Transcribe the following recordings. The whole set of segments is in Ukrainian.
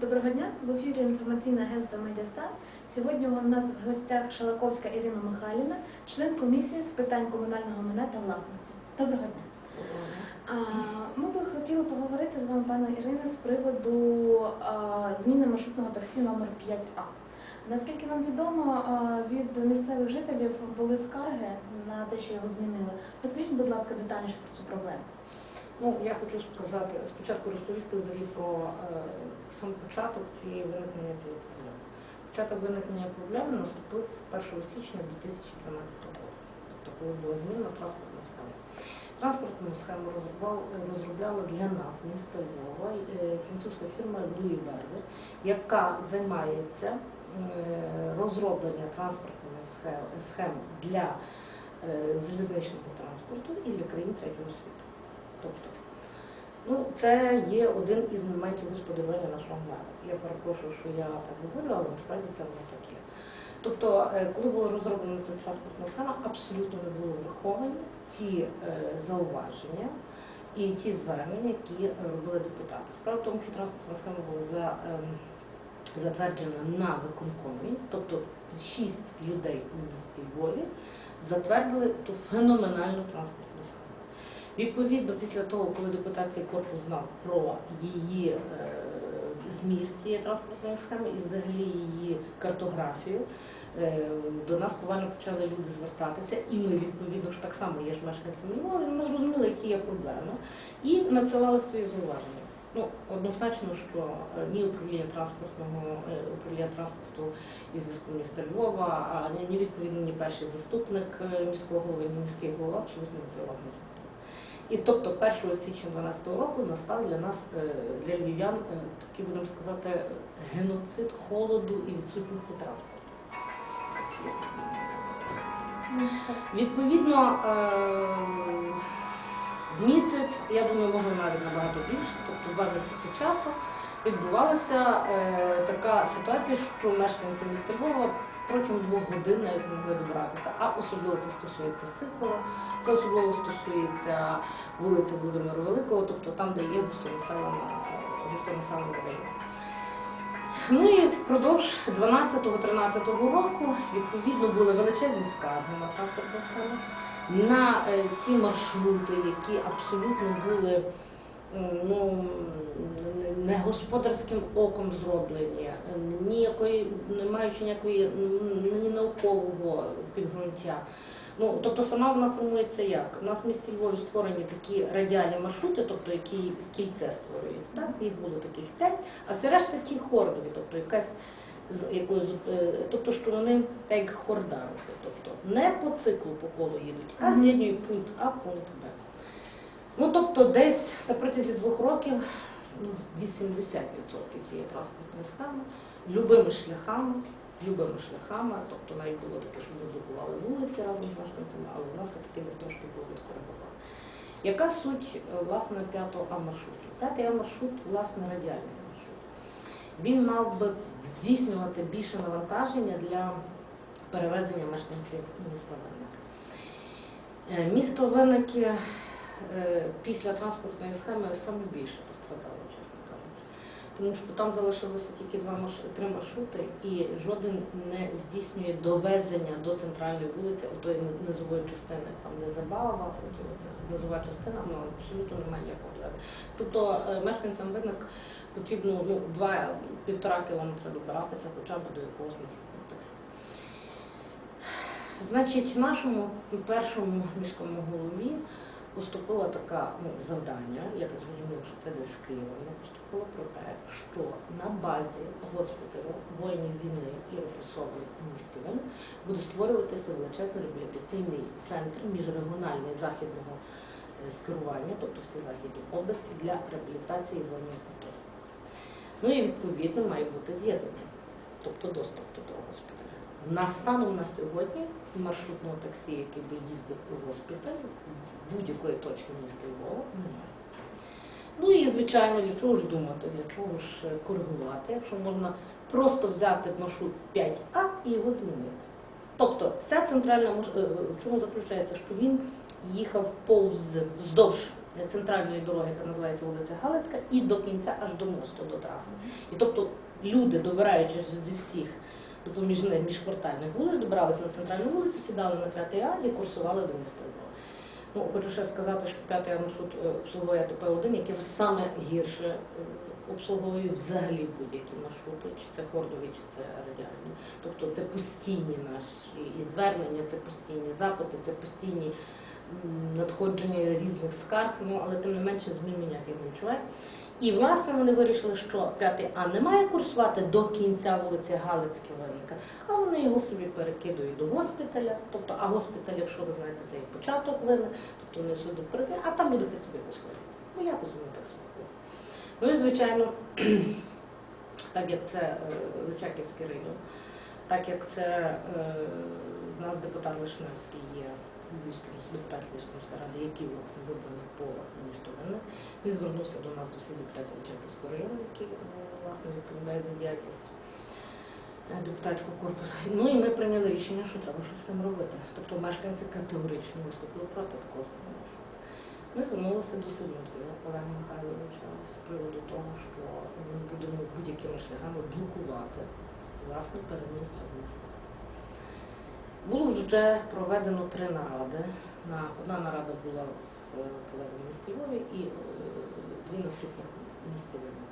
Доброго дня, в ефірі інформаційне агентство Медіастар. Сьогодні у нас в гостях Шалаковська Ірина Михайлівна, член комісії з питань комунального майна та власності. Доброго дня. А, Ми би хотіли поговорити з вами, пане Ірино, з приводу а, зміни маршрутного таксі номер 5А. Наскільки нам відомо, а, від місцевих жителів були скарги на те, що його змінили. Розкажіть, будь ласка, детальніше про цю проблему. Ну, я хочу сказати, спочатку розповісти взагалі про е, сам початок цієї виникнення цієї проблеми. Початок виникнення проблеми наступив 1 січня 2012 року, тобто коли була зміна транспортної схеми. Транспортну схему розробляла для нас міста Львова е, французька фірма Луї Бервер, яка займається е, розробленням транспортних схем, схем для е, залізничного транспорту і для країн третього світу. Тобто, ну, це є один із моментів господарювання нашого мера. Я перепрошую, що я так говорю, але насправді це воно так є. Тобто, е, коли була розроблена ця транспортна схема, абсолютно не були враховані ті е, зауваження і ті звернення, які е, робили депутати. Справа в тому, що транспортна схема була за, ем, затверджена на виконкомі, тобто шість людей у місті Львові затвердили ту феноменальну транспортну. Відповідно, після того, коли депутатський корпус знав про її е, зміст цієї транспортної схеми і взагалі її картографію, е, до нас повально почали люди звертатися, і ми відповідно ж так само є ж мешканцями Львова, ми зрозуміли, які є проблеми, і надсилали свої зауваження. Ну, однозначно, що е, ні управління транспортного управління транспорту і зв'язку міста Львова, а ні, ні відповідно ні перший заступник міського голови, ні міський голова абсолютно не звертали. І тобто 1 січня 2012 року настав для нас, е, для львів'ян, е, такий, будемо сказати, геноцид холоду і відсутності транспорту. Відповідно, е, місяць, я думаю, може навіть набагато більше, тобто два місяці часу, відбувалася така ситуація, що мешканці міста Львова протягом двох годин навіть могли добратися, а особливо це стосується Сихова, це особливо стосується вулиці Володимира Великого, тобто там, де є густонаселена район. Ну і впродовж 12-13 року відповідно були величезні скарги на транспортну схему, на е, ці маршрути, які абсолютно були ну, не- господарським оком зроблені, ніякої, не маючи ніякої ні наукового підґрунтя. Ну, тобто сама вона формується як? У нас в місті Львові створені такі радіальні маршрути, тобто які кільце створюються, так? Їх було таких п'ять, а все решта ті хордові, тобто якась з якоюсь, е, тобто що вони так як хорда тобто не по циклу по колу їдуть, а Мгм. з'єднують пункт А, пункт Б. Ну тобто десь на протязі двох років ну, 80% цієї транспортної схеми любими шляхами, любими шляхами, тобто навіть було таке, що ми блокували вулиці разом з мешканцями, але в нас десь трошки було відкоригували. Яка суть е, власне п'ятого А маршруту? П'ятий А маршрут, власне, радіальний маршрут. Він мав би здійснювати більше навантаження для перевезення мешканців міста Винники. Е, Місто Винники після транспортної схеми саме більше пострадало, чесно кажучи. Тому що там залишилося тільки два три маршрути, і жоден не здійснює довезення до центральної вулиці, отої ни- низової частини, там де Забава, низова частина, ну абсолютно немає ніякого довезення. Тобто е, мешканцям виник потрібно ну, два-півтора кілометри добиратися хоча б до якогось таксі. Значить, нашому першому міському голові поступило таке ну, завдання, я так зрозуміла, що це десь з Києва, воно поступило про те, що на базі госпіталю воїнів війни і репресованих Вен буде створюватися величезний реабілітаційний центр міжрегіональний західного е, скерування, тобто всі західні області для реабілітації воїнів АТО. Ну і відповідно має бути з'єднання, тобто доступ до того госпіталя. На станом на сьогодні маршрутного таксі, який би їздив у госпіталь будь-якої точки міста Львова, немає. Ну і звичайно, для чого ж думати, для чого ж е, коригувати, якщо можна просто взяти маршрут 5А і його змінити. Тобто вся центральна е, в чому заключається, що він їхав повз вздовж центральної дороги, яка називається вулиця Галицька, і до кінця аж до мосту, до траси. І тобто люди, добираючись зі всіх допоміжних міжквартальних вулиць, добралися на центральну вулицю, сідали на п'ятий А і курсували до міста Ну, хочу ще сказати, що п'ятий маршрут е, обслуговує ТП-1, який саме гірше е, обслуговує взагалі будь-які маршрути, чи це хордові, чи це радіальні. Тобто це постійні наші і звернення, це постійні запити, це постійні надходження різних скарг, ну але тим не менше змін ніяких не відчуває. І власне вони вирішили, що 5 А не має курсувати до кінця вулиці Галицьке Варіка, а вони його собі перекидують до госпіталя. Тобто, а госпіталь, якщо ви знаєте, це і початок вини, тобто вони сюди перекидуть, а там буде собі посходити. Ну якось вони так слухали. Ну і звичайно, так як це е, Личаківський район, так як це е, в нас депутат Лишневський є Львівським депутат Львівської ради, який власне вибраний по місту він звернувся до нас до всіх депутатів Личаківського району, який е, власне відповідає за діяльність е, депутатського корпусу. Ну і ми прийняли рішення, що треба щось з цим робити. Тобто мешканці категорично виступили проти такого. Ми звернулися до Сидмутвіна Олега Михайловича з приводу того, що ми будемо будь-якими шляхами блокувати власне перемістя міста. Було вже проведено три наради. Одна нарада була місті Львові і е, дві наступних в місті Винник.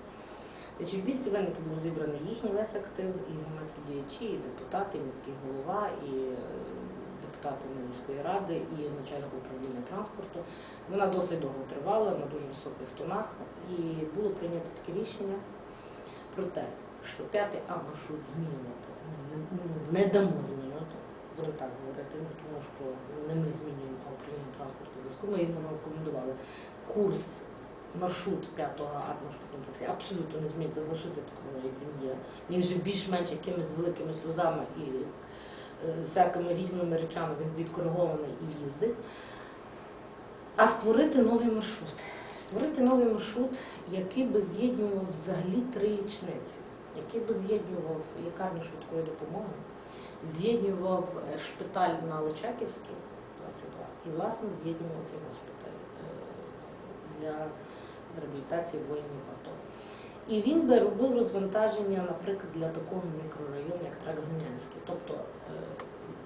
Значить, в місті Винник був зібраний їхній весь актив, і громадські діячі, і депутати, і міський голова, і е, депутати міської ради, і начальник управління транспорту. Вона досить довго тривала, на дуже високих тонах, і було прийнято таке рішення про те, що 5 А маршрут змінювати не дамо будемо так говорити, ну, тому що не ми змінюємо, управління транспорту зв'язку. Ми їм рекомендували курс маршрут 5 А маршрутного таксі абсолютно не змінити, залишити такому, як він є. Він вже більш-менш якимись великими сльозами і е, всякими різними речами він відкоригований і їздить. А створити новий маршрут. Створити новий маршрут, який би з'єднував взагалі три ячниці, який би з'єднував лікарню швидкої допомоги, з'єднував е, шпиталь на Личаківській, 22, і, власне, з'єднував цей госпіталь е, для реабілітації воїнів АТО. І він би робив розвантаження, наприклад, для такого мікрорайону, як Тракзанянський. Тобто е,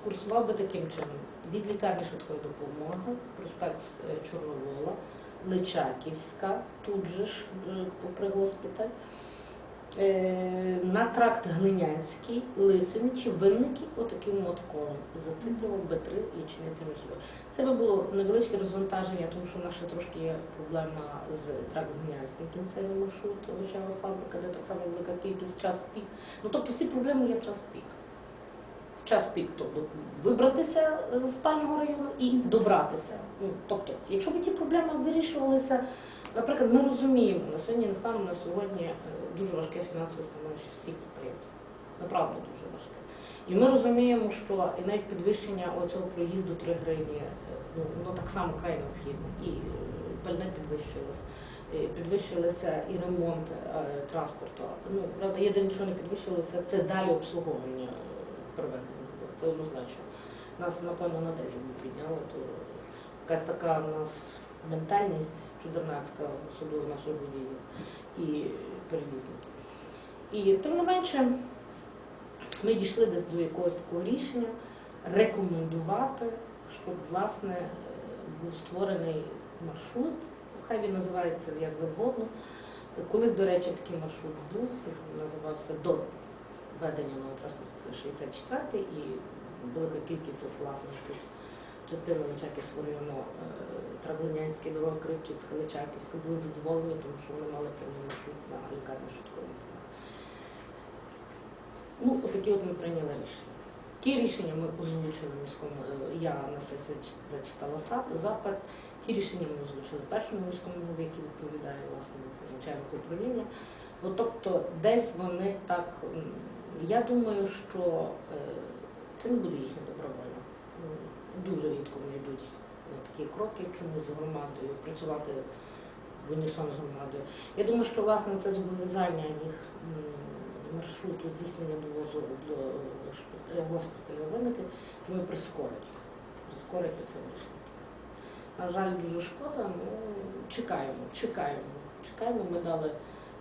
курсував би таким чином від лікарні швидкої допомоги, проспект Чорновола, Личаківська, тут же ж попри госпіталь, на тракт Глинянський, Лисиничі, Винники, отаким от колом. Би три ячниці між собою. Це би було невеличке розвантаження, тому що в нас ще трошки є проблема з тракт Глинянським кінцевий маршрут, овочева фабрика, де так само велика кількість час пік. Ну тобто всі проблеми є в час пік. В час пік, тобто вибратися е, з спального району і добратися. Ну, тобто, якщо б ті проблеми вирішувалися, наприклад, ми розуміємо, на сьогодні станом на сьогодні е, дуже важке фінансове становище всіх підприємств. Направду дуже важке. І ми розуміємо, що і навіть підвищення оцього проїзду 3 гривні, е, ну, воно так само край необхідне. І е, пальне підвищилось. Підвищилося і ремонт е, транспорту. Ну, правда, єдине, що не підвищилося, це далі обслуговування проведення. Це однозначно. Нас, напевно, на 10 ми підняли, то якась така у нас ментальність чудернацька, особливо наших водіїв і перевізників. І тим не менше, ми дійшли десь до якогось такого рішення рекомендувати, щоб власне був створений маршрут, хай він називається як завгодно. Колись, до речі, такий маршрут був, називався до введення нового транспорту 64 і велика кількість от, частини Личаківського району Травленянський дорога Кривчицька, Личаківська були задоволені, тому що вони мали прямий маршрут на лікарню швидкої. Ну, отакі от ми прийняли рішення. Ті рішення ми озвучили міському, е, я на сесії зачитала запит, ті рішення ми озвучили першому міському голові, який відповідає власне начальнику управління. От, тобто десь вони так, я думаю, що е, це не буде їхня добровольно. Дуже рідко вони йдуть на такі кроки, чому з громадою, працювати в унісон з громадою. Я думаю, що власне це зобов'язання їх маршруту здійснення довозу до шпиталю госпіталю винити, вони прискорять. Прискорять це рішення. На жаль, дуже шкода, ну чекаємо, чекаємо. Чекаємо, ми дали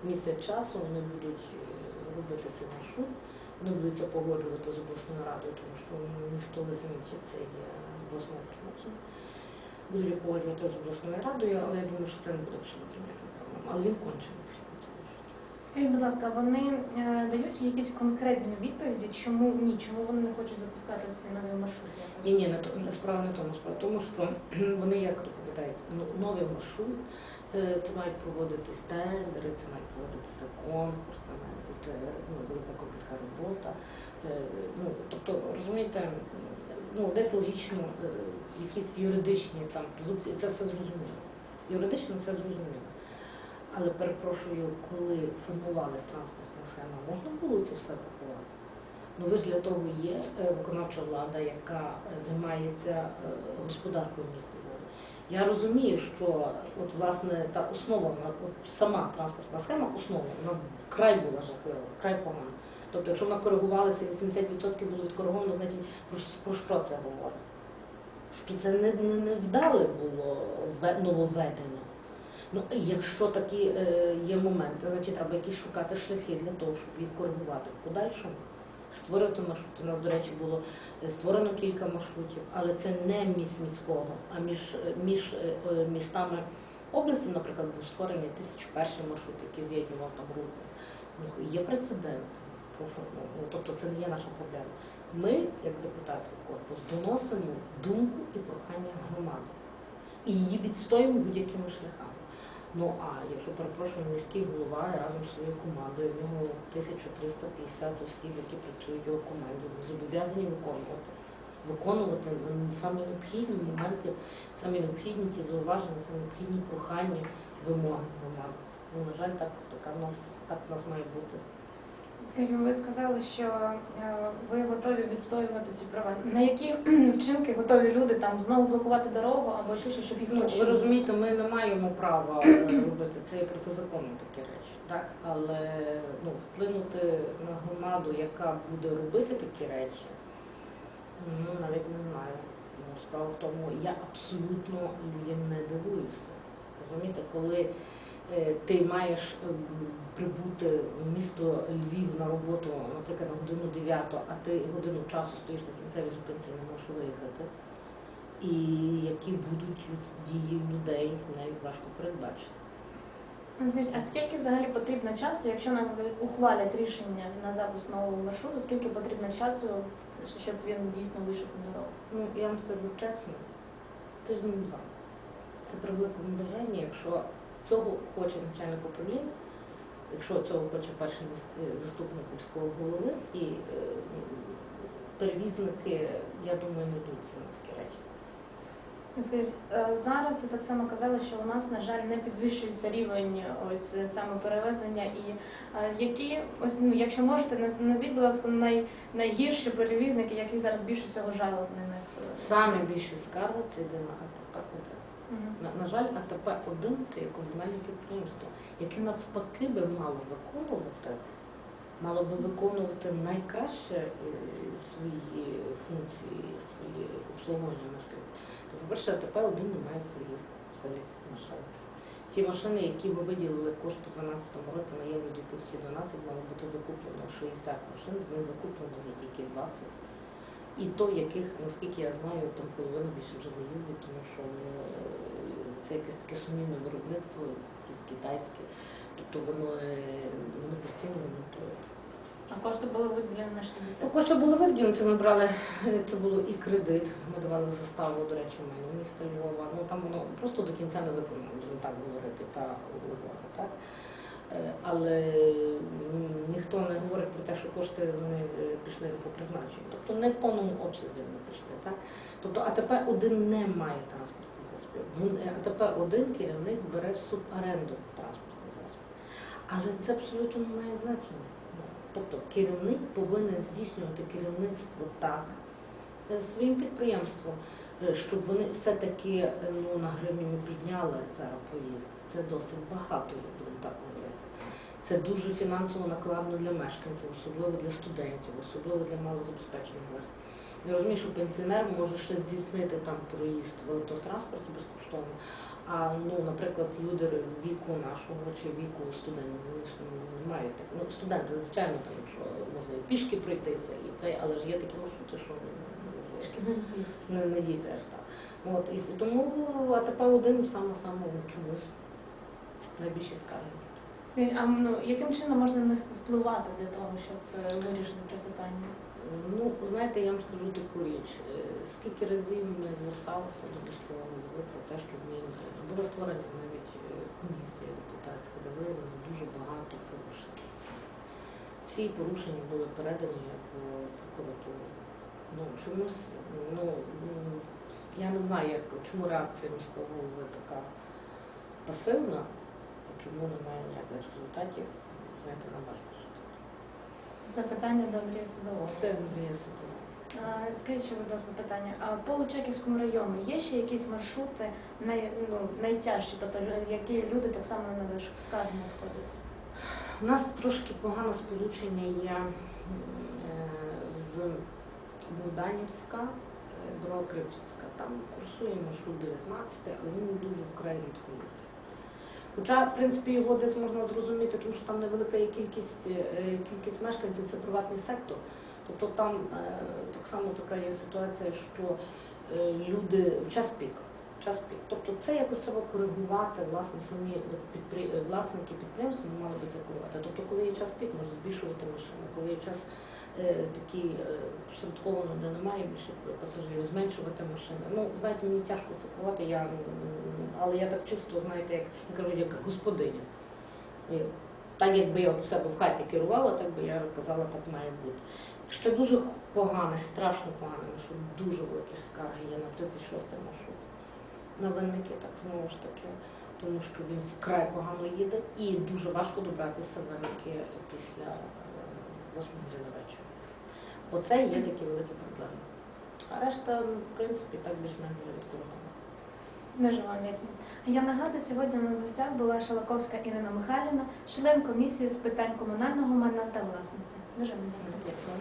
місяць часу, вони будуть е, робити цей маршрут. Будуть погоджувати з обласною радою, тому що місто Лизинці це є обласне призначення. Будуть погоджувати з обласною радою, але я думаю, що це не буде абсолютно ніяким проблем. Але він кончений. Скажіть, будь ласка, вони е, дають якісь конкретні відповіді, чому ні, чому вони не хочуть запускати цей новий маршрут? Ні, ні, не справа не тому. Справа тому, що вони як доповідають, ну, новий маршрут, е, це мають проводитись тендери, це мають проводитися конкурс, це має бути ну, велика кропітка робота. Е, Ну, тобто, розумієте, ну, десь логічно, е, якісь юридичні там презумпції, це все зрозуміло. Юридично це зрозуміло. Але перепрошую, коли формувалась транспортна схема, можна було це все врахувати? Ну ви ж для того є е, виконавча влада, яка е, займається е, господаркою міста. Я розумію, що от власне та основа, от сама транспортна схема, основа, вона вкрай була жахлива, вкрай погана. Тобто, якщо вона коригувалася, 80% було відкориговано, значить про, що- це говорить? Що це не, не, не вдале було вве- нововведення. Ну, якщо такі е, є моменти, значить треба якісь шукати шляхи для того, щоб їх коригувати в подальшому. Створювати маршрути. У нас, до речі, було е, створено кілька маршрутів, але це не між міського, а між, е, між е, містами області, наприклад, був створений 1001 маршрут, який з'єднував там групи. Ну, є прецедент. Ну, Тобто це не є наша проблема. Ми, як депутатський корпус, доносимо думку і прохання громади і її відстоюємо будь-якими шляхами. Ну а якщо перепрошую, міський голова разом з своєю командою, в нього 1350 осіб, які працюють його команді, зобов'язані виконувати. Виконувати саме самі необхідні моменти, самі необхідні ті зауваження, самі необхідні прохання, вимоги громади. Ну, на жаль, так, така в нас, так в нас має бути. Скажіть, ви сказали, що е, ви готові відстоювати ці права. На які вчинки готові люди там знову блокувати дорогу або щось, щоб їх Ну, ви розумієте, ми не маємо права е, робити це є протизаконно такі речі, так? Але ну, вплинути на громаду, яка буде робити такі речі, ну навіть не знаю. Ну, справа в тому, я абсолютно людям не дивуюся. Розумієте, коли ти маєш ем, прибути в місто Львів на роботу, наприклад, на годину 9, а ти годину часу стоїш на кінцевій зупинці, не можеш виїхати. І які будуть дії людей, навіть важко передбачити. А скільки взагалі потрібно часу, якщо нам ухвалять рішення на запуск нового маршруту, скільки потрібно часу, щоб він дійсно вийшов на дорогу? Ну, я вам скажу чесно, тиждень два. Це при великому бажанні, якщо цього хоче начальник управління, якщо цього хоче перший е, заступник міського голови і е, перевізники, я думаю, не йдуться на такі речі. Е, зараз ви так само казали, що у нас, на жаль, не підвищується рівень ось саме перевезення. І які, ось, ну, якщо можете, наз- назвіть, будь ласка, най, найгірші перевізники, які зараз більше всього жалоб на них? Саме більше скарги це на АТП-1. На, на жаль, АТП-1 це є комунальне підприємство, яке навпаки би мало виконувати, мало би виконувати найкраще е, свої функції, свої обслуговування мешканців. То, По-перше, АТП-1 не має своїх своїх машин. Ті машини, які ми виділили кошти в 2012 році на Євро 2012, мало бути закуплено 60 машин, з них закуплено тільки 20. І то, яких, наскільки я знаю, там половина більше вже не їздить, тому що е, це якесь таке сумнівне виробництво китайське, тобто воно е, вони постійно ремонтують. А кошти були виділені на 60. Ну, кошти були виділені, це ми брали, е, це було і кредит, ми давали заставу, до речі, мене міста Львова. Ну там воно просто до кінця не виконано, будемо так говорити, та угода, так? Е, Але ніхто не говорить про те, що кошти вони е, пішли по призначенню. Тобто не в повному обсязі вони пішли, так? Тобто АТП-1 не має транспортних засобів. Е, АТП-1 керівник бере в суборенду транспортних засобів. Але це абсолютно не має значення. Тобто керівник повинен здійснювати керівництво так своїм підприємством, щоб вони все-таки ну, на гривні підняли зараз проїзд. Це досить багато, я буду так говорити. Це дуже фінансово накладно для мешканців, особливо для студентів, особливо для малозабезпечених верств. Я розумію, що пенсіонер може ще здійснити там проїзд в електротранспорті безкоштовно, А ну, наприклад, люди віку нашого чи віку студентів, вони не мають так. Ну, студенти, звичайно, там, що можна і пішки пройтися, і це, але ж є такі маршрути, що не, не дійдеш так. От, і тому АТП один саме саме чомусь найбільше скарги. А ну, яким чином можна на них впливати для того, щоб е, вирішити це питання? Ну, знаєте, я вам скажу таку річ. Е, Скільки разів ми зверталися до міського голови про те, щоб він е, була створена навіть е, комісія депутатська, де виявлено дуже багато порушень. Ці порушення були передані в прокуратуру. Ну, чомусь, ну, я не знаю, як, чому реакція міського голови така пасивна, чому немає ніяких результатів, знаєте, на ваш посуд. Запитання до Андрія Садового. Це Андрія. А, Скажіть, ще, будь ласка, питання. А по Лучаківському району є ще якісь маршрути най, ну, найтяжчі, тобто які люди так само на ваш скарги надходять? У нас трошки погане сполучення є е, з Богданівська, е, дорога Кривчицька. Там курсує маршрут 19, але він дуже вкрай рідко їздить. Хоча, в принципі, його десь можна зрозуміти, тому що там невелика є кількість, е, кількість мешканців, це приватний сектор. Тобто там е, так само така є ситуація, що е, люди в час пік. Час пік. Тобто це якось треба коригувати, власне, самі підпри... власники підприємств мали би це коригувати. Тобто, коли є час пік, можна збільшувати машини, коли є час е, такий е, де немає більше пасажирів, зменшувати машини. Ну, знаєте, мені тяжко це керувати, я, але я так чисто, знаєте, як я як господиня. І Так якби я в себе в хаті керувала, так би я казала, так має бути. Ще дуже погане, страшно погане, що дуже великі скарги є на 36 маршрут. На винники, так знову ж таки, тому що він вкрай погано їде і дуже важко добратися винники після 8 години вечора. Оце є такі великі проблеми. А решта, ну, в принципі, так більш-менш вже. Дуже вам вдячна. Я нагадую, сьогодні у нас в гостях була Шалаковська Ірина Михайлівна, член комісії з питань комунального майна та власності. Дуже вам. Дякую.